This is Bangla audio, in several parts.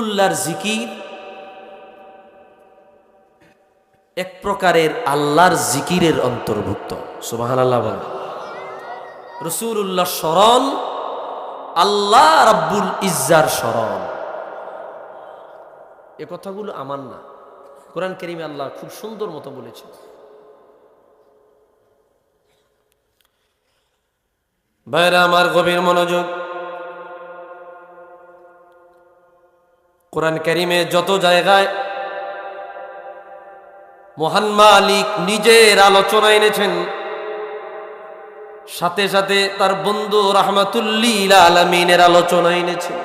রসুলুল্লাহর জিকির এক প্রকারের আল্লাহর জিকিরের অন্তর্ভুক্ত। সুবাহান আল্লাহ বলেন। রসুল্লাহ স্মরণ, আল্লাহ রাব্বুল ইজ্জার স্মরণ। এ কথাগুলো আমার না। কোরআন করিমে আল্লাহ খুব সুন্দর মতো বলেছে। ভাইরা, আমার গভীর মনোযোগ কোরআন করিমে যত জায়গায় মহান মালিক নিজের আলোচনা এনেছেন, সাথে সাথে তার বন্ধু রাহমাতুল্লিল আলমিনের আলোচনা এনেছেন।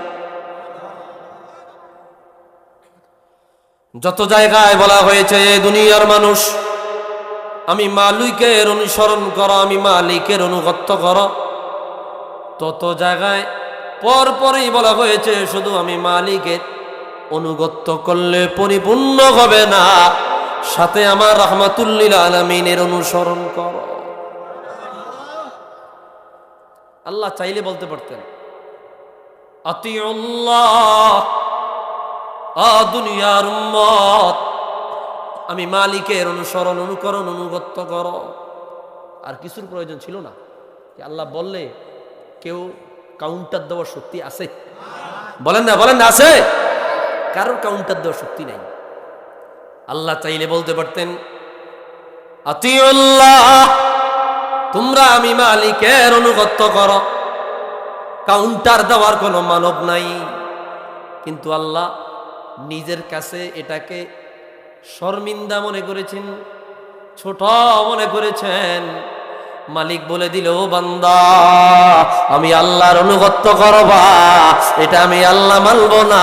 যত জায়গায় বলা হয়েছে দুনিয়ার মানুষ, আমি মালিকের অনুসরণ করো, আমি মালিকের অনুগত্য করো। তত জায়গায় পরপরই বলা হয়েছে, শুধু আমি মালিকের অনুগত্য করলে পরিপূর্ণ হবে না। সাথে আমার রহমাতুল্লিল আলমিনের অনুসরণ করো। আল্লাহ চাইলে বলতে পারতেন দুনিয়ার উম্মত, আমি মালিকের অনুসরণ, অনুকরণ, অনুগত্য করো। আর কিছুর প্রয়োজন ছিল না। আল্লাহ বললে কেউ কাউন্টার দেওয়ার শক্তি আছে? বলেন না বলেন না, আছে? কারোর কাউন্টার দেওয়ার শক্তি নাই। আল্লাহ চাইলে বলতে পারতেন তোমরা আমি মালিকের অনুগত্য করো। কাউন্টার দেওয়ার কোনো মানব নাই। কিন্তু আল্লাহ নিজের কাছে এটাকে শর্মিন্দা মনে করেছেন, ছোট মনে করেছেন। মালিক বলে দিল, ও বান্দা, আমি আল্লাহর অনুগত্য করবা। এটা আমি আল্লাহ মানব না,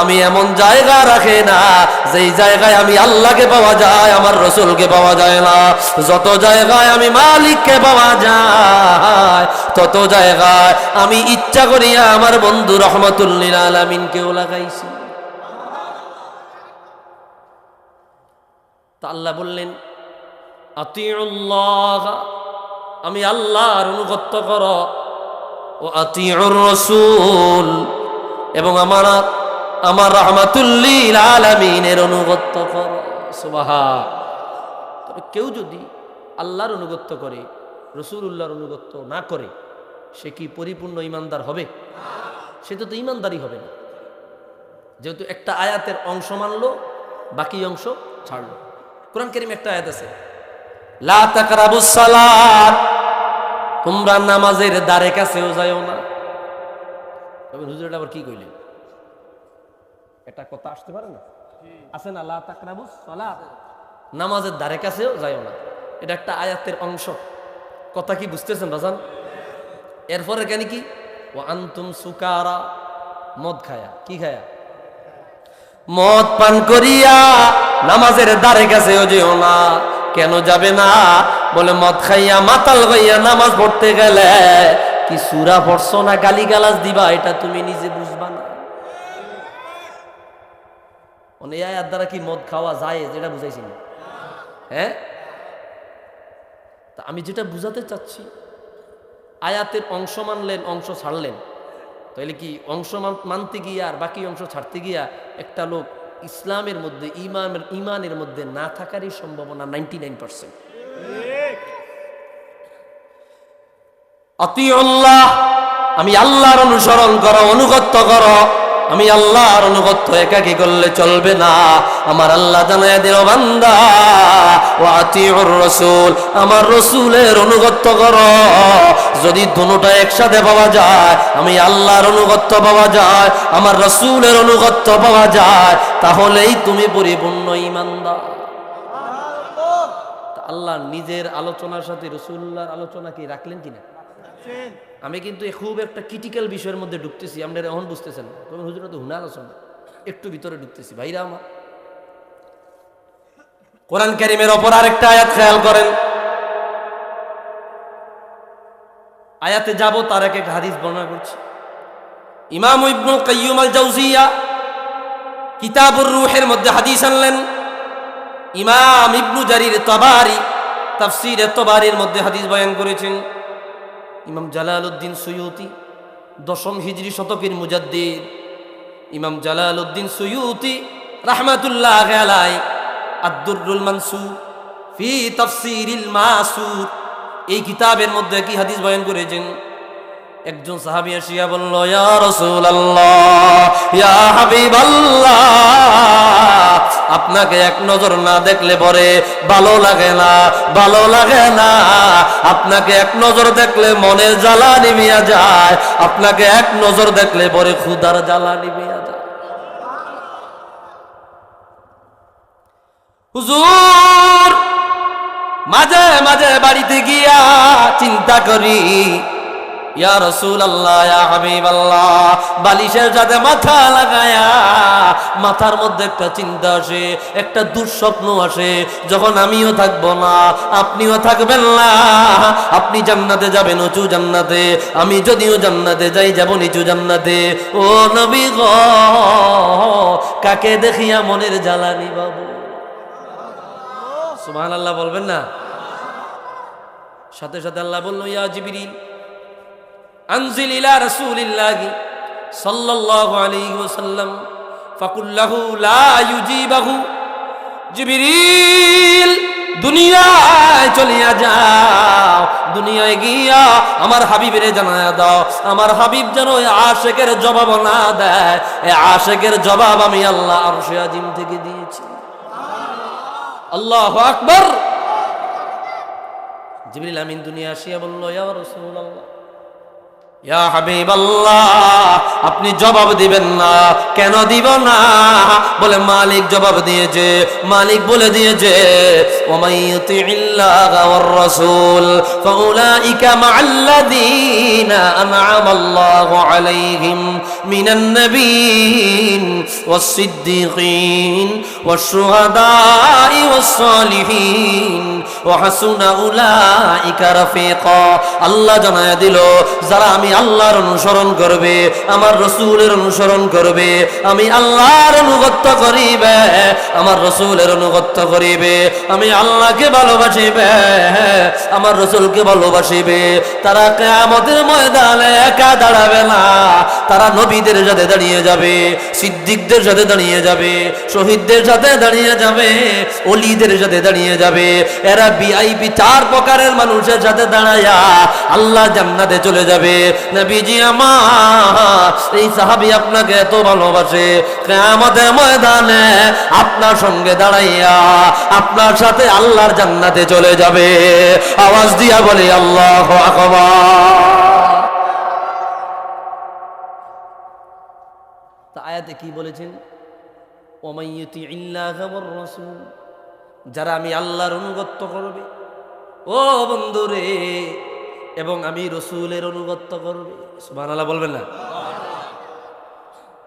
আমি এমন জায়গা রাখে না, যেই জায়গায় আমি আল্লাহকে পাওয়া যায়, আমার রসুলকে পাওয়া যায় না। যত জায়গায় আমি মালিককে পাওয়া যায়, তত জায়গায় আমি ইচ্ছা করিয়া আমার বন্ধু রহমতুল্লিল আলমিনকেও লাগাইছি। তা আল্লাহ বললেন, আতিউল্লাহ আমি আল্লাহর অনুগত্য কর। ও আতিউর রসুল। এবং আমার আমার রহমাতুল্লিল আলামিনের অনুগত্য কর। সুবাহা তবে কেউ যদি আল্লাহর অনুগত্য করে রসুল্লাহর অনুগত্য না করে, সে কি পরিপূর্ণ ইমানদার হবে? সে তো তো ইমানদারই হবে না। যেহেতু একটা আয়াতের অংশ মানলো, বাকি অংশ ছাড়লো। কোরআন করিম একটা আয়াত আছে, লা তাকরাবুস সালাত। তোমরা নামাজের দ্বারে কাছেও যাইও না। তবে হুজুরটা আবার কি কইলেন? এটা কথা আসতে পারে না? আছে না, লা তাকরাবুস সালাত। নামাজের দ্বারে কাছেও যাইও না। এটা একটা আয়াতের অংশ। কথা কি বুঝতেছেন বাজান এরপরে কেন কি? ও আন্তুম সুকারা, মদ খায়া। কি খায়া? মদ পান করিয়া নামাজের দ্বারে কাছে যেও না। কেন যাবে না? বলে, মদ খাইয়া মাতাল হইয়া নামাজ পড়তে গেলে কি সুরা পড়ছো না গালি গালাজ দিবা? এটা তুমি নিজে বুঝবা না। মানে আয়াত দ্বারা কি মদ খাওয়া যায়? যেটা বুঝাইছি না হ্যাঁ? তা আমি যেটা বুঝাতে চাচ্ছি, আয়াতের অংশ মানলেন, অংশ ছাড়লেন। তাহলে কি অংশ মান- মানতে গিয়া আর বাকি অংশ ছাড়তে গিয়া একটা লোক ইসলামের মধ্যে ইমানের ইমানের মধ্যে না থাকারই সম্ভাবনা নাইনটি নাইন পার্সেন্ট। আমি আল্লাহর অনুসরণ করো, অনুগত্য করো। আমি আল্লাহর অনুগত্য একাকি করলে চলবে না। আমার আল্লাহ জানায় দিল বান্দা। ও আতিউর রসুল, আমার রসুলের অনুগত্য করো। যদি দুটোটা একসাথে পাওয়া যায়, আমি আল্লাহর অনুগত্য পাওয়া যায়, আমার রসুলের অনুগত্য পাওয়া যায়, তাহলেই তুমি পরিপূর্ণ ইমানদার আল্লাহ নিজের আলোচনার সাথে রসুল্লাহর আলোচনা কি রাখলেন কিনা? আমি কিন্তু খুব একটা ক্রিটিক্যাল বিষয়ের মধ্যে ঢুকতেছি আপনারা এখন বুঝতেছেন। তবে হুজুর তো হুনা আলোচনা একটু ভিতরে ঢুকতেছি ভাইরা আমার, কোরআন কারিমের ওপর আরেকটা আয়াত খেয়াল করেন। আয়াতে যাব, তার এক এক হাদিস বর্ণনা করছি। ইমাম ইবনুল কাইয়ুম আল জাউজিয়া কিতাবুর রুহের মধ্যে হাদিস আনলেন। ইমাম ইবনু জারির তবারি, তাফসিরে তবারির মধ্যে হাদিস বয়ান করেছেন। ইমাম জালাল উদ্দিন সৈয়তি, দশম হিজরি শতকের মুজাদ্দিদ। ইমাম জালাল উদ্দিন সৈয়তি রাহমাতুল্লাহ আলাই আব্দুরুল মানসুর, ফি তফসির মাসুর। এই কিতাবের মধ্যে কি হাদিস বয়ান করেছেন একজন সাহাবী আসিয়া বলল, ইয়া রাসূলুল্লাহ, ইয়া আপনাকে এক নজর না দেখলে পরে ভালো লাগে না, ভালো লাগে না। আপনাকে এক নজর দেখলে মনে জ্বালা নিভিয়া যায়, আপনাকে এক নজর দেখলে পরে ক্ষুধার জ্বালা নিভিয়া যায়। মাঝে মাঝে বাড়িতে গিয়া চিন্তা করি ইয়া রসুল আল্লাহ ইয়া হাবিব আল্লাহ বালিশের মাথা লাগায়া, মাথার মধ্যে একটা চিন্তা আসে, একটা দুঃস্বপ্ন আসে, যখন আমিও থাকব না, আপনিও থাকবেন না। আপনি জান্নাতে যাবেন উঁচু জান্নাতে, আমি যদিও জান্নাতে যাই, যাব নিচু জান্নাতে। ও নবী গ, কাকে দেখিয়া মনের জ্বালানি বাবু? সুবহান আল্লাহ বলবেন না? সাথে সাথে আল্লাহ বলল, ইয়া জিবরিল আনজিল ইলা রাসূলিল্লাহি সাল্লাল্লাহু আলাইহি ওয়াসাল্লাম ফাকুল লাহু লা ইউজিবাহু। জিবরিল, দুনিয়ায় চলিয়া যাও, দুনিয়ায় গিয়া আমার হাবিবের জানায়া দাও, আমার হাবিব যেন আশেকের জবাব না দেয় এই আশেকের জবাব আমি আল্লাহ আরশে আজিম থেকে দিয়েছি। আল্লাহ আকবর। জিবরিল আমিন দুনিয়া আসিয়া বলল, ইয়া রাসূলুল্লাহ আপনি জবাব দিবেন না। কেন দিব না? বলে মালিক জবাব দিয়েছে, মালিক বলে দিয়েছে, ওমাই ইউতিইল্লাহ ওয়ার আল্লাহ জানায়া দিল, যারা আমি আল্লাহর অনুসরণ করবে, আমার রসুলের অনুসরণ করবে, আমি আল্লাহর অনুগত্য করিবে, আমার রসুলের অনুগত্য করিবে, আমি আল্লাহকে ভালোবাসিবে, আমার রসুলকে ভালোবাসিবে। তারা কেয়ামতের ময়দানে একা দাঁড়াবে না, তারা নবীদের সাথে দাঁড়িয়ে যাবে, সিদ্দিকদের সাথে দাঁড়িয়ে যাবে, শহীদদের সাথে দাঁড়িয়ে যাবে অলিদের সাথে দাঁড়িয়ে যাবে। এরা বিআইপি চার প্রকারের মানুষের সাথে দাঁড়ায়া আল্লাহ জান্নাতে চলে যাবে। নবীজি আমার, এই সাহাবি আপনাকে এত ভালোবাসে। আমাদের ময়দানে আপনার সঙ্গে দাঁড়াইয়া আপনার সাথে আল্লাহর জান্নাতে চলে যাবে। আওয়াজ দিয়া বলে, আল্লাহ আকবার। তা আয়াতে কি বলেছেন? ওমাইয়তি ইল্লাহ রসুল। যারা আমি আল্লাহর অনুগত্য করবে। ও বন্ধুরে, এবং আমি রসুলের অনুগত্য করবে। সুবাহ আল্লাহ বলবেন না?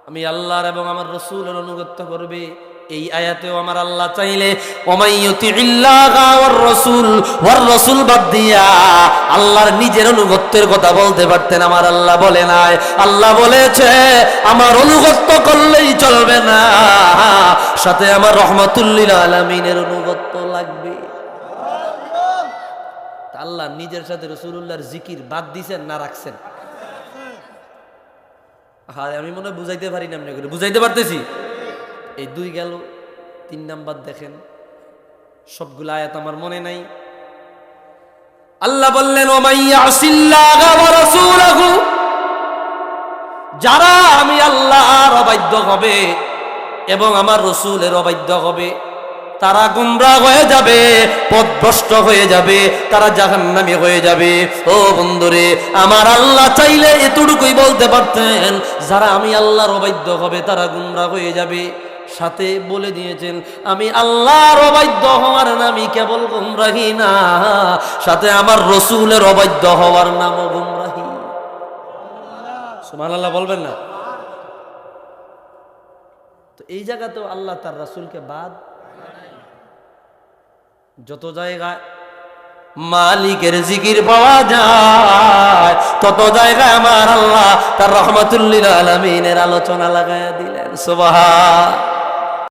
আমি আল্লাহর এবং আমার রসুলের অনুগত্য করবে। এই আয়াতেও আমার আল্লাহ চাইলে রাসূল আল্লাহর নিজের অনুগত্যের কথা বলতে পারতেন। আমার আল্লাহ বলে নাই। আল্লাহ বলেছে, আমার অনুগত্য করলেই চলবে না। সাথে আমার রহমাতুল্লিল আলামিনের অনুগত্য লাগবে। আল্লাহ নিজের সাথে রসুল্লাহর জিকির বাদ দিছেন না রাখছেন? হ্যাঁ আমি মনে বুঝাইতে পারি না করে। বুঝাইতে পারতেছি? এই দুই গেল, তিন নাম্বার দেখেন, সবগুলো আয়াত আমার মনে নাই। আল্লাহ বললেন যারা আমি আল্লাহর অবাধ্য হবে এবং আমার রসুলের অবাধ্য হবে। তারা গুমরা হয়ে যাবে পথভ্রষ্ট হয়ে যাবে, তারা জাহান্নামী হয়ে যাবে। ও বন্ধুরে, আমার আল্লাহ চাইলে এতটুকুই বলতে পারতেন, যারা আমি আল্লাহর অবাধ্য হবে, তারা গুমরা হয়ে যাবে। সাথে বলে দিয়েছেন, আমি আল্লাহর অবাধ্য হওয়ার নামই কেবল গুমরাহি না, সাথে আমার রসুলের অবাধ্য হওয়ার নামও গুমরাহি। সুমান আল্লাহ বলবেন না? তো এই জায়গাতেও আল্লাহ তার রাসুলকে বাদ যত জায়গায় মালিকের জিকির পাওয়া যায়, তত জায়গায় আমার আল্লাহ তার রহমতুল্লিল আলমিনের আলোচনা লাগাইয়া দিলেন। সুবাহ